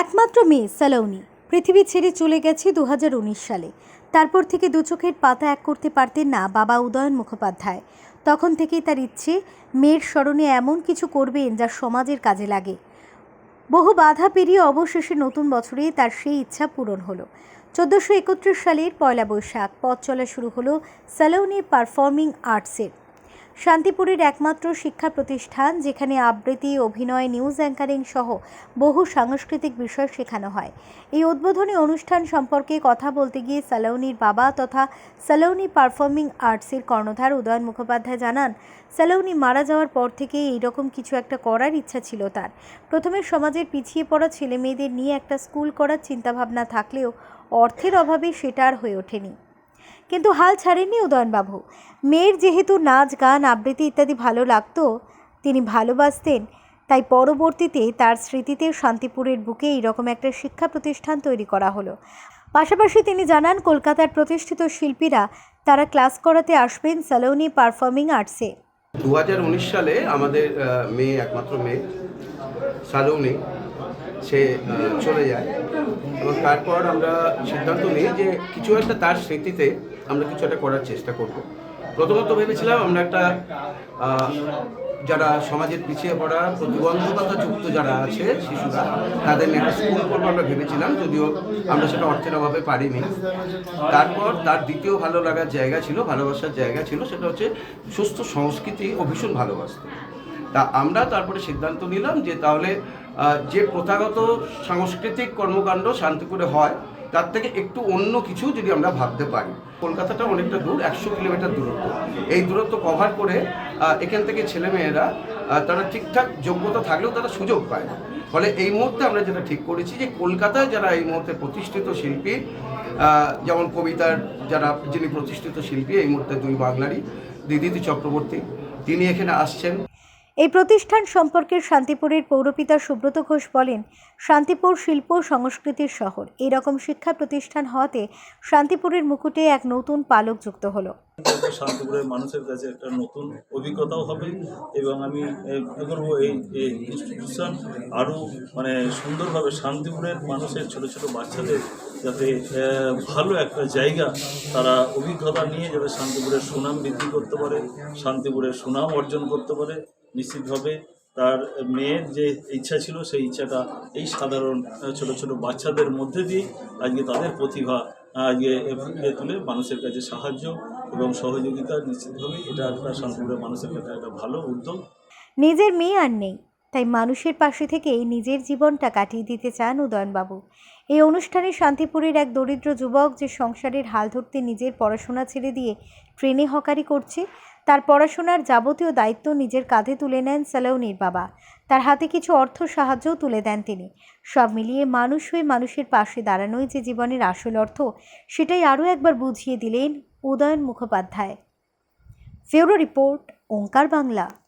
একমাত্র মেয়ে সালোনি। পৃথিবী ছেড়ে চলে গেছে দু হাজার উনিশ সালে। তারপর থেকে দু চোখের পাতা এক করতে পারতেন না বাবা উদয়ন মুখোপাধ্যায়। তখন থেকেই তার ইচ্ছে, মেয়ের স্মরণে এমন কিছু করবেন যা সমাজের কাজে লাগে। বহু বাধা পেরিয়ে অবশেষে নতুন বছরে তার সেই ইচ্ছা পূরণ হলো। চোদ্দোশো একত্রিশ সালের পয়লা বৈশাখ, পথ চলা শুরু হলো সালোনি পারফর্মিং আর্টসের শান্তিপুরের একমাত্র শিক্ষা প্রতিষ্ঠান, যেখানে আবৃত্তি, অভিনয় নিউজ অ্যাঙ্কারিং সহ বহু সাংস্কৃতিক বিষয় শেখানো হয়। এই উদ্বোধনী অনুষ্ঠান সম্পর্কে কথা বলতে গিয়ে সালোনির বাবা তথা সালোনি পারফর্মিং আর্টসের কর্ণধার উদয়ন মুখোপাধ্যায় জানান, সালোনি মারা যাওয়ার পর থেকে এইরকম কিছু একটা করার ইচ্ছা ছিল তার। প্রথমে সমাজের পিছিয়ে পড়া ছেলে মেয়েদের নিয়ে একটা স্কুল করার চিন্তাভাবনা থাকলেও অর্থের অভাবে সেটা আর হয়ে ওঠেনি। কিন্তু হাল ছাড়েননি উদয়নবাবু। মেয়ের যেহেতু নাচ, গান, আবৃত্তি ইত্যাদি ভালো লাগতো, তিনি ভালোবাসতেন, তাই পরবর্তীতে তার স্মৃতিতে শান্তিপুরের বুকে এইরকম একটা শিক্ষা প্রতিষ্ঠান তৈরি করা হলো। পাশাপাশি তিনি জানান, কলকাতার প্রতিষ্ঠিত শিল্পীরা তারা ক্লাস করাতে আসবেন সালোনি পারফর্মিং আর্টসে। দু হাজার উনিশ সালে আমাদের মেয়ে, একমাত্র মেয়ে, সালৌনি, সে চলে যায়। এবং তারপর আমরা সিদ্ধান্ত নিই যে কিছু একটা তার স্মৃতিতে আমরা কিছু একটা করার চেষ্টা করব। প্রথমত ভেবেছিলাম আমরা একটা যারা সমাজের পিছিয়ে পড়া, প্রতিবন্ধকতা যুক্ত যারা আছে, শিশুরা, তাদের একটা স্কুল করব আমরা ভেবেছিলাম, যদিও আমরা সেটা অর্থের অভাবে পারিনি। তারপর তার দ্বিতীয় ভালো লাগার জায়গা ছিল, ভালোবাসার জায়গা ছিল, সেটা হচ্ছে সুস্থ সংস্কৃতি ও ভীষণ ভালোবাসত। তা আমরা তারপরে সিদ্ধান্ত নিলাম যে তাহলে যে প্রথাগত সাংস্কৃতিক কর্মকাণ্ড শান্তিপুরে হয়, তার থেকে একটু অন্য কিছু যদি আমরা ভাবতে পারি। কলকাতাটা অনেকটা দূর, একশো কিলোমিটার দূরত্ব। এই দূরত্ব কভার করে এখান থেকে ছেলেমেয়েরা তারা ঠিকঠাক যোগ্যতা থাকলেও তারা সুযোগ পায় না। ফলে এই মুহূর্তে আমরা যেটা ঠিক করেছি যে কলকাতায় যারা এই মুহূর্তে প্রতিষ্ঠিত শিল্পী যেমন কবিতার যারা, যিনি প্রতিষ্ঠিত শিল্পী, এই মুহূর্তে দুই বাংলারই দিদিতি চক্রবর্তী, তিনি এখানে আসছেন। এই প্রতিষ্ঠান সম্পর্কে শান্তিপুরের পৌরপিতা সুব্রত ঘোষ বলেন, শান্তিপুর শিল্প সংস্কৃতির শহর। এই রকম শিক্ষা প্রতিষ্ঠান হওয়াতে শান্তিপুরের মুকুটে এক নতুন পালক যুক্ত হলো। শান্তিপুরের মানুষের কাছে একটা নতুন অভিজ্ঞতাও হবে এবং আমি করব এই ইনস্টিটিউশন আরও মানে সুন্দরভাবে শান্তিপুরের মানুষের ছোট ছোট বাচ্চাদের যাতে ভালো একটা জায়গা তারা অভিজ্ঞতা নিয়ে যাতে শান্তিপুরের সুনাম বৃদ্ধি করতে পারে, শান্তিপুরের সুনাম অর্জন করতে পারে। নিশ্চিতভাবে তার মেয়ের যে ইচ্ছা ছিল, সেই ইচ্ছাটা এই সাধারণ ছোট ছোট বাচ্চাদের মধ্যে দিয়ে আজকে তাদের প্রতিভা আজকে তুলে মানুষের কাছে সাহায্য এবং সহযোগিতা নিশ্চিতভাবে এটা একটা শান্তিপুরের মানুষের কাছে একটা ভালো উদ্যোগ। নিজের মেয়ে আর নেই, তাই মানুষের পাশে থেকেই নিজের জীবনটা কাটিয়ে দিতে চান উদয়নবাবু। এই অনুষ্ঠানে শান্তিপুরের এক দরিদ্র যুবক যে সংসারের হাল ধরতে নিজের পড়াশোনা ছেড়ে দিয়ে ট্রেনে হকারি করছে তার পড়াশোনার যাবতীয় দায়িত্ব নিজের কাঁধে তুলে নেন সালাউনির বাবা। তার হাতে কিছু অর্থ সাহায্যও তুলে দেন তিনি। সব মিলিয়ে মানুষ হয়ে মানুষের পাশে দাঁড়ানোই যে জীবনের আসল অর্থ, সেটাই আরও একবার বুঝিয়ে দিলেন উদয়ন মুখোপাধ্যায়। ফেউরো রিপোর্ট, ওঙ্কার বাংলা।